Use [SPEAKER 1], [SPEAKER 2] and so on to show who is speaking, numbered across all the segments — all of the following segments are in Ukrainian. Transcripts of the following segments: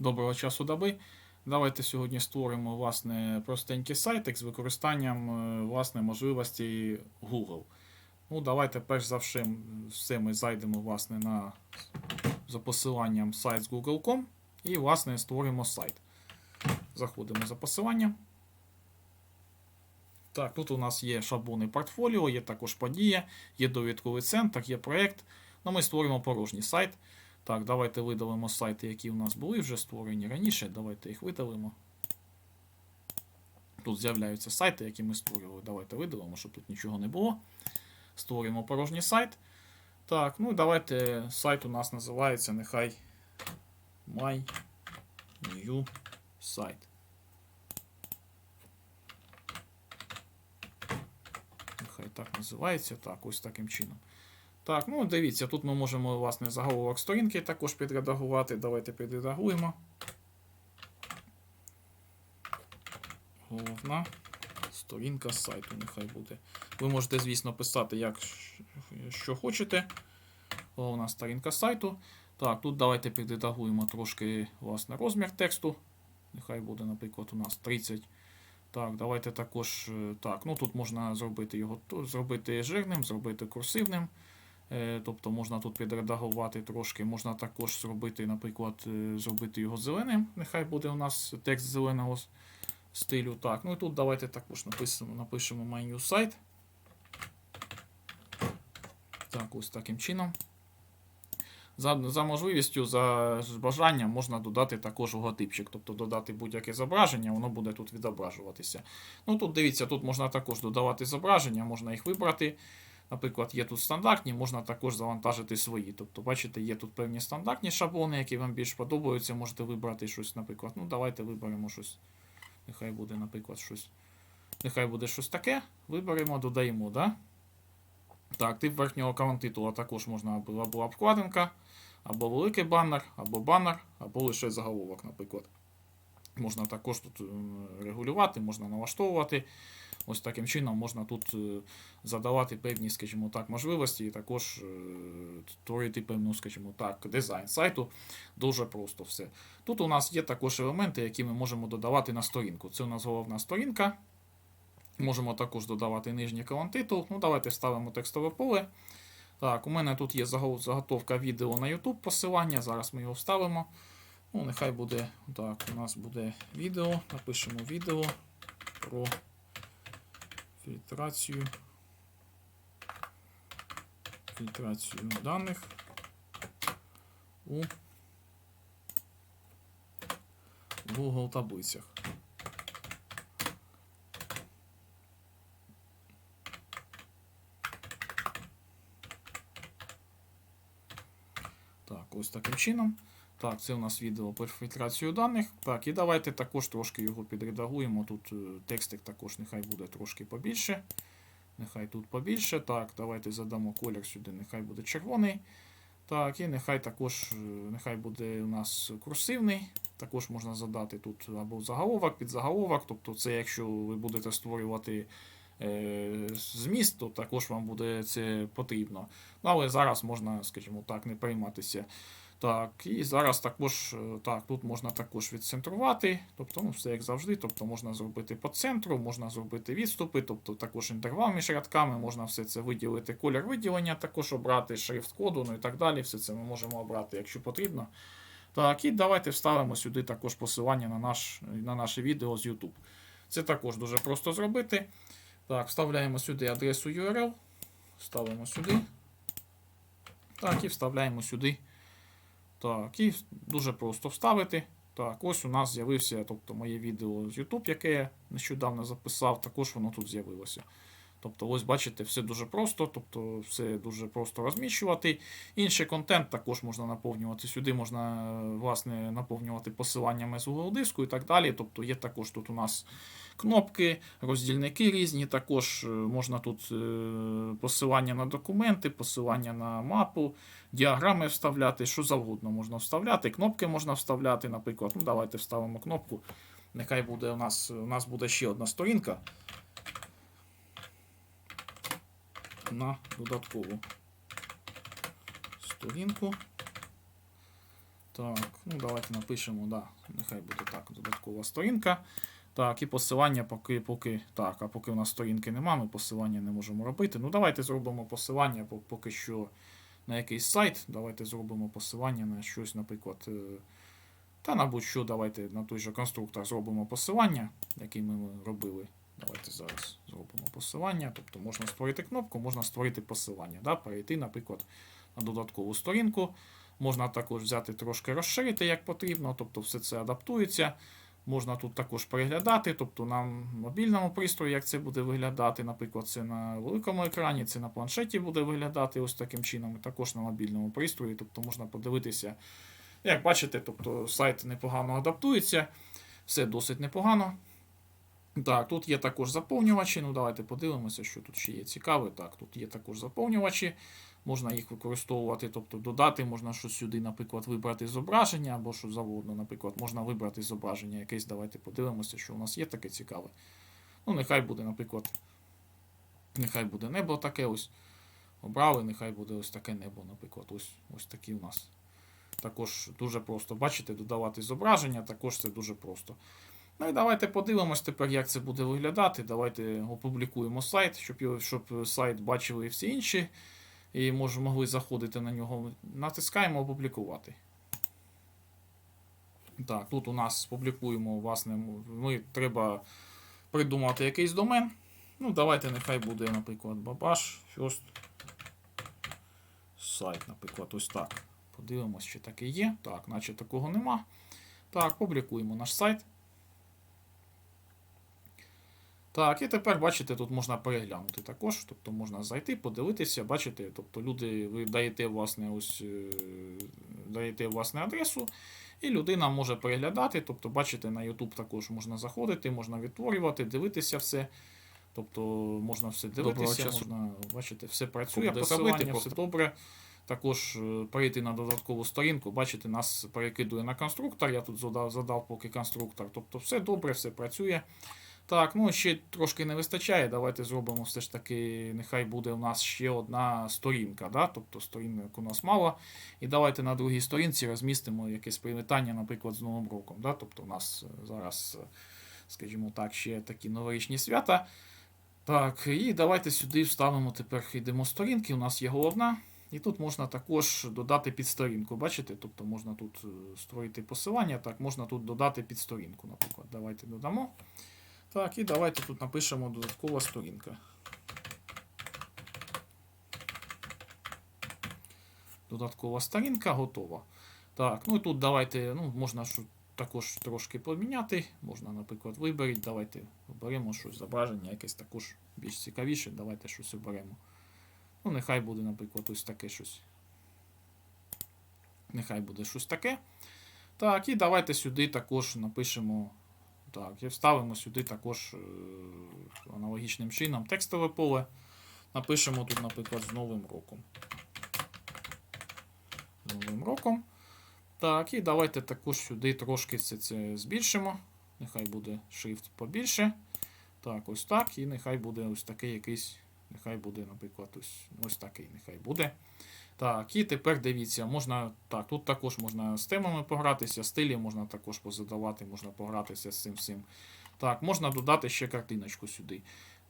[SPEAKER 1] Доброго часу доби. Давайте сьогодні створимо власне простенький сайтик з використанням е, власне можливостей Google. Ну, давайте перш за все ми зайдемо власне на за посиланням сайт з google.com і власне створимо сайт. Заходимо за посиланням. Так, тут у нас є шаблони портфоліо, є також подія, є довідковий центр, є проєкт. Ну, ми створимо порожній сайт. Так, давайте видалимо сайти, які у нас були вже створені раніше. Давайте їх видалимо. Тут з'являються сайти, які ми створювали. Давайте видалимо, щоб тут нічого не було. Створюємо порожній сайт. Так, ну і давайте сайт у нас називається нехай My New Site. Нехай так називається. Так, ось таким чином. Так, ну дивіться, тут ми можемо власне заголовок сторінки також підредагувати. Давайте підредагуємо. Головна сторінка сайту, нехай буде. Ви можете, звісно, писати, як що хочете. Головна сторінка сайту. Так, тут давайте підредагуємо трошки власне, розмір тексту. Нехай буде, наприклад, у нас 30. Так, давайте також. Так, ну тут можна зробити його зробити жирним, зробити курсивним. Тобто можна тут підредагувати трошки, можна також зробити, наприклад, зробити його зеленим. Нехай буде у нас текст зеленого стилю. Так, ну і тут давайте також напишемо, напишемо My New Site. Так, ось таким чином. За за можливістю, за бажанням можна додати також логотипчик, тобто додати будь-яке зображення, воно буде тут відображуватися. Ну Тут дивіться, тут можна також додавати зображення, можна їх вибрати. Наприклад, є тут стандартні, можна також завантажити свої. Тобто, бачите, є тут певні стандартні шаблони, які вам більш подобаються. Можете вибрати щось, наприклад. Ну, давайте виберемо щось. Нехай буде, наприклад, щось. Нехай буде щось таке. Виберемо, додаємо, да? Так, тип верхнього аккаунт-титула також можна або обкладинка, або великий баннер, або баннер, або лише заголовок, наприклад. Можна також тут регулювати, можна налаштовувати. Ось таким чином можна тут задавати певні, скажімо так, можливості і також створити певну, скажімо так, дизайн сайту. Дуже просто все. Тут у нас є також елементи, які ми можемо додавати на сторінку. Це у нас головна сторінка. Можемо також додавати нижній колон-титул. Ну, Давайте вставимо текстове поле. Так, у мене тут є заготовка відео на YouTube посилання. Зараз ми його вставимо. Ну, Нехай буде. Так, у нас буде відео. Напишемо відео про фільтрацію. Фільтрацію даних у Google таблицях. Так, ось таким чином. Так, це у нас відео про фільтрацію даних. Так, і давайте також трошки його підредагуємо. Тут текстик також нехай буде трошки побільше. Нехай тут побільше. Так, давайте задамо колір сюди, нехай буде червоний. Так, і нехай також нехай буде у нас курсивний. Також можна задати тут або заголовок, підзаголовок. Тобто, це якщо ви будете створювати е, зміст, то також вам буде це потрібно. Ну, Але зараз можна, скажімо так, не прийматися. Так, і зараз також так, тут можна також відцентрувати, тобто, ну, все як завжди. Тобто можна зробити по центру, можна зробити відступи, тобто також інтервал між рядками, можна все це виділити, колір виділення, також обрати шрифт коду, ну і так далі. Все це ми можемо обрати, якщо потрібно. Так, і давайте вставимо сюди також посилання на наш, на наше відео з YouTube. Це також дуже просто зробити. Так, вставляємо сюди адресу URL, ставимо сюди. Так, і вставляємо сюди. Так, і дуже просто вставити. Так, ось у нас з'явився тобто, моє відео з YouTube, яке я нещодавно записав, також воно тут з'явилося. Тобто, ось бачите, все дуже просто, тобто все дуже просто розміщувати. Інший контент також можна наповнювати. Сюди можна власне, наповнювати посиланнями з Google диску і так далі. Тобто є також тут у нас кнопки, роздільники різні. Також можна тут посилання на документи, посилання на мапу, діаграми вставляти, що завгодно можна вставляти. Кнопки можна вставляти, наприклад. Ну, Давайте вставимо кнопку. Нехай буде у нас у нас буде ще одна сторінка. на додаткову сторінку. Так, ну давайте напишемо, да, нехай буде так, додаткова сторінка. Так, і посилання поки, поки. Так, а поки у нас сторінки нема, ми посилання не можемо робити. Ну, давайте зробимо посилання поки що на якийсь сайт. Давайте зробимо посилання на щось, наприклад. е, Та на будь-що, давайте на той же конструктор зробимо посилання, який ми робили. Давайте зараз зробимо посилання. Тобто можна створити кнопку, можна створити посилання. Да? Перейти, наприклад, на додаткову сторінку. Можна також взяти трошки розширити, як потрібно, тобто все це адаптується. Можна тут також переглядати, тобто на мобільному пристрої, як це буде виглядати. Наприклад, це на великому екрані, це на планшеті буде виглядати ось таким чином, і також на мобільному пристрої. Тобто можна подивитися, як бачите, тобто сайт непогано адаптується, все досить непогано. Так, тут є також заповнювачі. Ну, давайте подивимося, що тут ще є цікаве. Так, тут є також заповнювачі. Можна їх використовувати, тобто додати, можна щось сюди, наприклад, вибрати зображення або що завгодно. Наприклад, можна вибрати зображення якесь. Давайте подивимося, що у нас є таке цікаве. Ну, нехай буде, наприклад, нехай буде небо таке ось. Обрали, нехай буде ось таке небо, наприклад. Ось, ось такі у нас. Також дуже просто, бачите, додавати зображення, також це дуже просто. Ну і давайте подивимось тепер, як це буде виглядати. Давайте опублікуємо сайт, щоб, щоб сайт бачили і всі інші. І може, могли заходити на нього. Натискаємо опублікувати. Так, тут у нас публікуємо, власне, ми треба придумати якийсь домен. Ну, давайте нехай буде, наприклад, Babash First сайт, наприклад, ось так. Подивимось, чи таке є. Так, наче такого нема. Так, публікуємо наш сайт. Так, і тепер бачите, тут можна переглянути також. Тобто можна зайти, подивитися, бачите, тобто люди, ви даєте власне ось е, даєте власне адресу, і людина може переглядати. Тобто, бачите, на YouTube також можна заходити, можна відтворювати, дивитися все. Тобто можна все дивитися, можна, бачите, все працює, посилання, все добре. Також е, перейти на додаткову сторінку, бачите, нас перекидує на конструктор. Я тут задав, задав поки конструктор. Тобто все добре, все працює. Так, ну ще трошки не вистачає. Давайте зробимо все ж таки, нехай буде у нас ще одна сторінка. Да? Тобто сторінок у нас мало. І давайте на другій сторінці розмістимо якесь привітання, наприклад, з Новим роком. Да? Тобто у нас е, зараз, е, скажімо так, ще такі новорічні свята. Так, і давайте сюди вставимо тепер йдемо сторінки. У нас є головна. І тут можна також додати підсторінку. Бачите? Тобто можна тут е, створити посилання, так, можна тут додати підсторінку, наприклад. Давайте додамо. Так, і давайте тут напишемо додаткова сторінка. Додаткова сторінка готова. Так, ну і тут давайте, ну, можна також трошки поміняти. Можна, наприклад, виберіть. Давайте оберемо щось зображення, якесь також більш цікавіше. Давайте щось оберемо. Ну, нехай буде, наприклад, ось таке щось. Нехай буде щось таке. Так, і давайте сюди також напишемо. Так, і вставимо сюди також е, аналогічним чином текстове поле. Напишемо тут, наприклад, з Новим роком. З Новим роком. Так, і давайте також сюди трошки це, це збільшимо. Нехай буде шрифт побільше. Так, ось так. І нехай буде ось такий якийсь. Нехай буде, наприклад, ось, ось такий нехай буде. Так, і тепер дивіться, можна. Так, тут також можна з темами погратися, стилі можна також позадавати, можна погратися з цим всім. Так, можна додати ще картиночку сюди.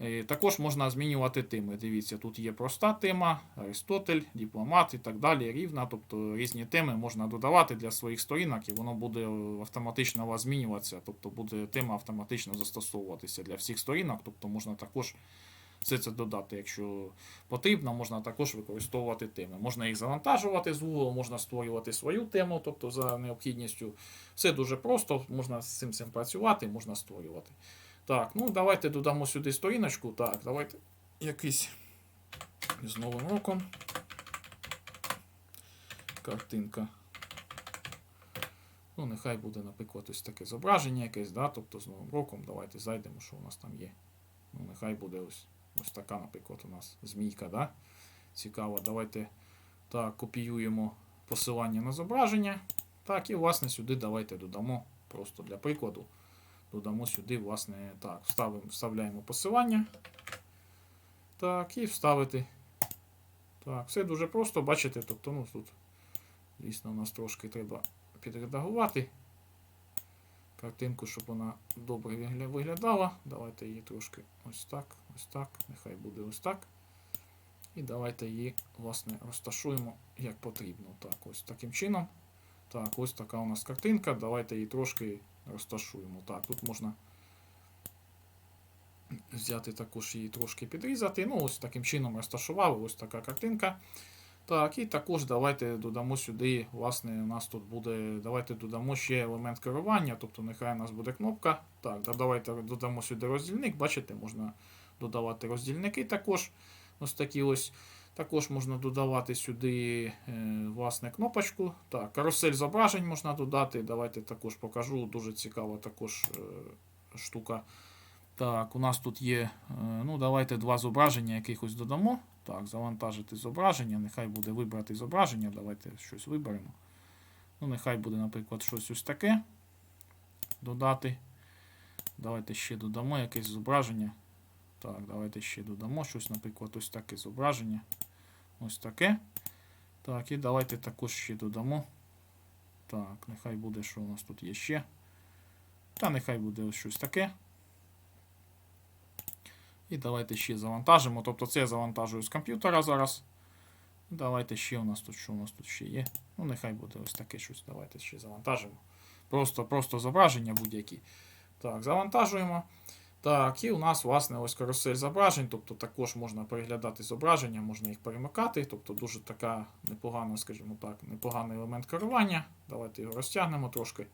[SPEAKER 1] Е, Також можна змінювати теми. Дивіться, тут є проста тема, Аристотель, дипломат і так далі, рівна. Тобто різні теми можна додавати для своїх сторінок, і воно буде е, автоматично у вас змінюватися. Тобто буде тема автоматично застосовуватися для всіх сторінок. Тобто можна також все це додати, якщо потрібно, можна також використовувати теми. Можна їх завантажувати з Google, можна створювати свою тему, тобто за необхідністю. Все дуже просто, можна з цим всім працювати, можна створювати. Так, ну давайте додамо сюди сторіночку. Так, давайте якийсь з Новим роком. Картинка. Ну, нехай буде, наприклад, ось таке зображення якесь, да? тобто з Новим роком. Давайте зайдемо, що у нас там є. Ну, нехай буде ось, ось така, наприклад, у нас змійка, да? Цікаво. Давайте так, копіюємо посилання на зображення. Так, і власне сюди давайте додамо просто для прикладу. Додамо сюди, власне, так, вставимо, вставляємо посилання. Так, і вставити. Так, все дуже просто, бачите, тобто, ну тут, дійсно, у нас трошки треба підредагувати картинку, щоб вона добре виглядала. Давайте її трошки ось так, ось так, нехай буде ось так. І давайте її, власне, розташуємо як потрібно. Так, ось таким чином. Так, ось така у нас картинка. Давайте її трошки розташуємо. Так, тут можна взяти також її трошки підрізати. Ну, ось таким чином розташували. Ось така картинка. Так, і також давайте додамо сюди, власне, у нас тут буде. Давайте додамо ще елемент керування, тобто нехай у нас буде кнопка. Так, давайте додамо сюди роздільник. Бачите, можна додавати роздільники також. Ось такі ось. Також можна додавати сюди е, власне кнопочку. Так, карусель зображень можна додати. Давайте також покажу. Дуже цікава також е, штука. Так, у нас тут є. е, ну, давайте два зображення якихось додамо. Так, завантажити зображення. Нехай буде вибрати зображення. Давайте щось виберемо. Ну, нехай буде, наприклад, щось ось таке. Додати. Давайте ще додамо якесь зображення. Так, давайте ще додамо щось, наприклад, ось таке зображення. Ось таке. Так, і давайте також ще додамо. Так, нехай буде, що у нас тут є ще. Та нехай буде ось щось таке. І давайте ще завантажимо. Тобто це я завантажую з комп'ютера зараз. Давайте ще у нас тут, що у нас тут ще є. Ну, нехай буде ось таке щось. Давайте ще завантажимо. Просто, просто зображення будь-які. Так, завантажуємо. Так, і у нас, власне, ось карусель зображень, тобто також можна переглядати зображення, можна їх перемикати. Тобто дуже така непогана, скажімо так, непоганий елемент керування. Давайте його розтягнемо трошки,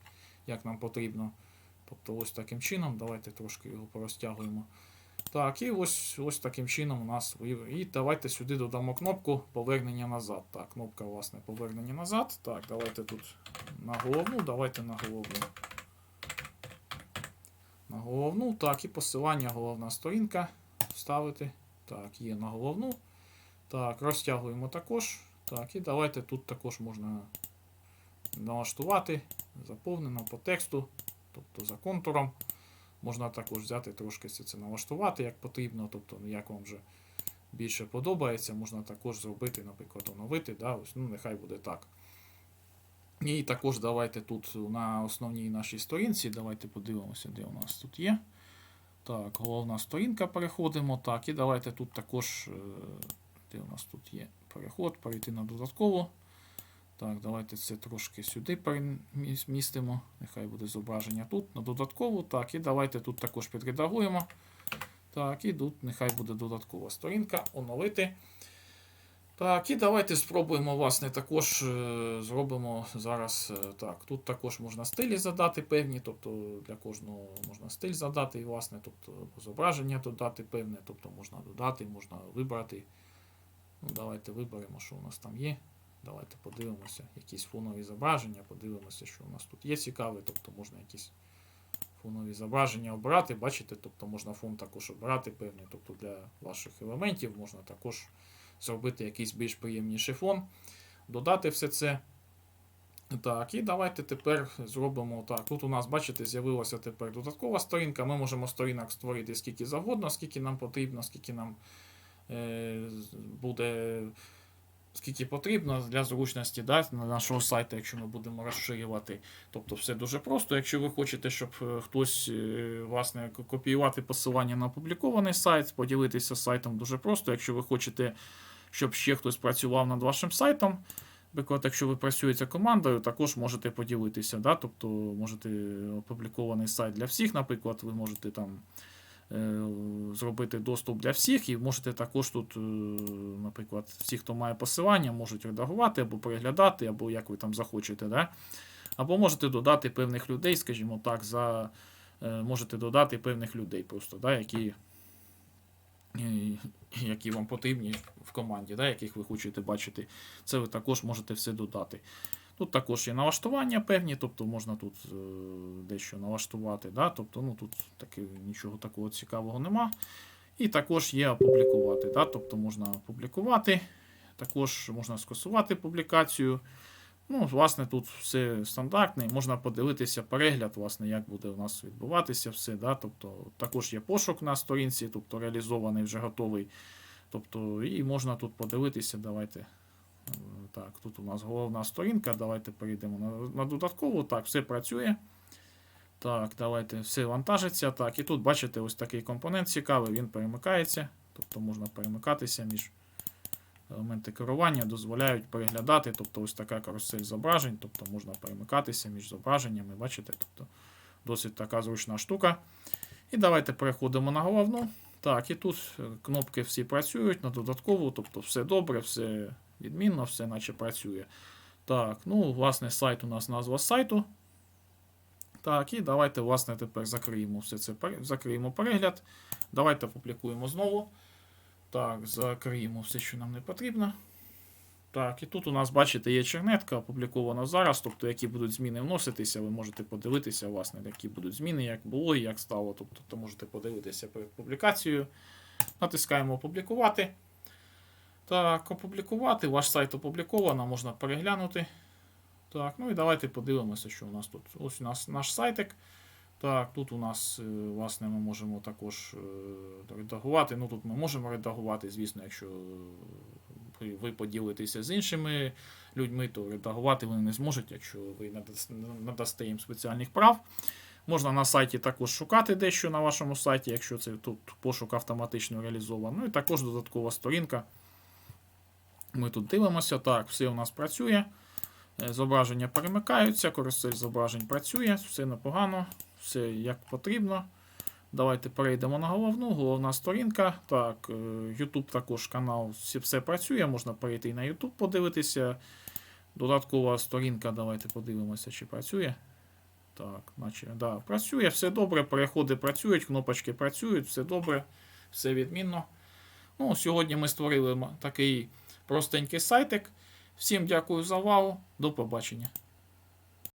[SPEAKER 1] як нам потрібно. Тобто ось таким чином. Давайте трошки його порозтягуємо. Так, і ось, ось таким чином у нас ви- І давайте сюди додамо кнопку повернення назад. Так, кнопка, власне, повернення назад. Так, давайте тут на головну, давайте на головну. На головну. Так, і посилання головна сторінка вставити. Так, є на головну. Так, розтягуємо також. Так, і давайте тут також можна налаштувати. Заповнено по тексту, тобто за контуром. Можна також взяти трошки це налаштувати, як потрібно, тобто ну, як вам вже більше подобається, можна також зробити, наприклад, оновити. Да, ось, ну, нехай буде так. І також давайте тут на основній нашій сторінці, давайте подивимося, де у нас тут є. Так, головна сторінка переходимо. Так, і давайте тут також, е, де у нас тут є переход, перейти на додаткову. Так, давайте це трошки сюди перемістимо. Нехай буде зображення тут, на додаткову. Так, і давайте тут також підредагуємо. Так, і тут нехай буде додаткова сторінка, оновити. Так, і давайте спробуємо, власне, також е, зробимо зараз е, так. Тут також можна стилі задати певні, тобто для кожного можна стиль задати, і, власне, тобто зображення додати певне, тобто можна додати, можна вибрати. Ну, давайте виберемо, що у нас там є. Давайте подивимося, якісь фонові зображення, подивимося, що у нас тут є цікаве, тобто можна якісь фонові зображення обрати. Бачите, тобто можна фон також обрати певний, тобто для ваших елементів можна також зробити якийсь більш приємніший фон, додати все це. Так, і давайте тепер зробимо так. Тут у нас, бачите, з'явилася тепер додаткова сторінка. Ми можемо сторінок створити скільки завгодно, скільки нам потрібно, скільки нам е, буде. Скільки потрібно для зручності да, на нашого сайту, якщо ми будемо розширювати. Тобто все дуже просто. Якщо ви хочете, щоб е, хтось е, власне, копіювати посилання на опублікований сайт, поділитися сайтом дуже просто. Якщо ви хочете, щоб ще хтось працював над вашим сайтом, наприклад, якщо ви працюєте командою, також можете поділитися. Да? Тобто можете опублікований сайт для всіх, наприклад, ви можете там е, зробити доступ для всіх, і можете також тут, е, наприклад, всі, хто має посилання, можуть редагувати або переглядати, або як ви там захочете. Да? Або можете додати певних людей, скажімо так, за, е, можете додати певних людей просто, да, які, е, які вам потрібні в команді, да, яких ви хочете бачити. Це ви також можете все додати. Тут також є налаштування певні, тобто можна тут е, дещо налаштувати. Да? Тобто, ну, тут таки, нічого такого цікавого нема. І також є опублікувати. Да? Тобто можна опублікувати, також можна скасувати публікацію. Ну, власне, тут все стандартне. Можна подивитися перегляд, власне, як буде у нас відбуватися все. Да? Тобто, також є пошук на сторінці, тобто реалізований вже готовий. Тобто, і можна тут подивитися. Давайте Так, тут у нас головна сторінка. Давайте перейдемо на, на додаткову. Так, все працює. Так, давайте все вантажиться. Так, і тут бачите, ось такий компонент цікавий, він перемикається. Тобто можна перемикатися між елементи керування, дозволяють переглядати. Тобто ось така карусель зображень, тобто можна перемикатися між зображеннями. Бачите? Тобто досить така зручна штука. І давайте переходимо на головну. Так, і тут кнопки всі працюють на додаткову, тобто все добре, все відмінно, все наче працює. Так, ну, власне, сайт у нас назва сайту. Так, і давайте, власне, тепер закриємо все це, закриємо перегляд. Давайте опублікуємо знову. Так, закриємо все, що нам не потрібно. Так, і тут у нас, бачите, є чернетка, опублікована зараз, тобто які будуть зміни вноситися, ви можете подивитися, власне, які будуть зміни, як було і як стало. Тобто то можете подивитися перед публікацією. Натискаємо опублікувати. Так, опублікувати. Ваш сайт опубліковано, можна переглянути. Так, ну і давайте подивимося, що у нас тут. Ось у нас наш сайтик. Так, тут у нас, е, власне, ми можемо також е, редагувати. Ну, тут ми можемо редагувати, звісно, якщо е, ви- поділитеся з іншими людьми, то редагувати вони не зможуть, якщо ви надас- надасте їм спеціальних прав. Можна на сайті також шукати дещо на вашому сайті, якщо це тут пошук автоматично реалізований. Ну і також додаткова сторінка. Ми тут дивимося. Так, все у нас працює. Е, Зображення перемикаються, карусель зображень працює, все непогано, все як потрібно. Давайте перейдемо на головну, головна сторінка. Так, е, YouTube також канал, все, все працює, можна перейти і на YouTube подивитися. Додаткова сторінка, давайте подивимося, чи працює. Так, наче, да, працює, все добре, переходи працюють, кнопочки працюють, все добре, все відмінно. Ну, сьогодні ми створили такий простенький сайтик. Всім дякую за увагу. До побачення.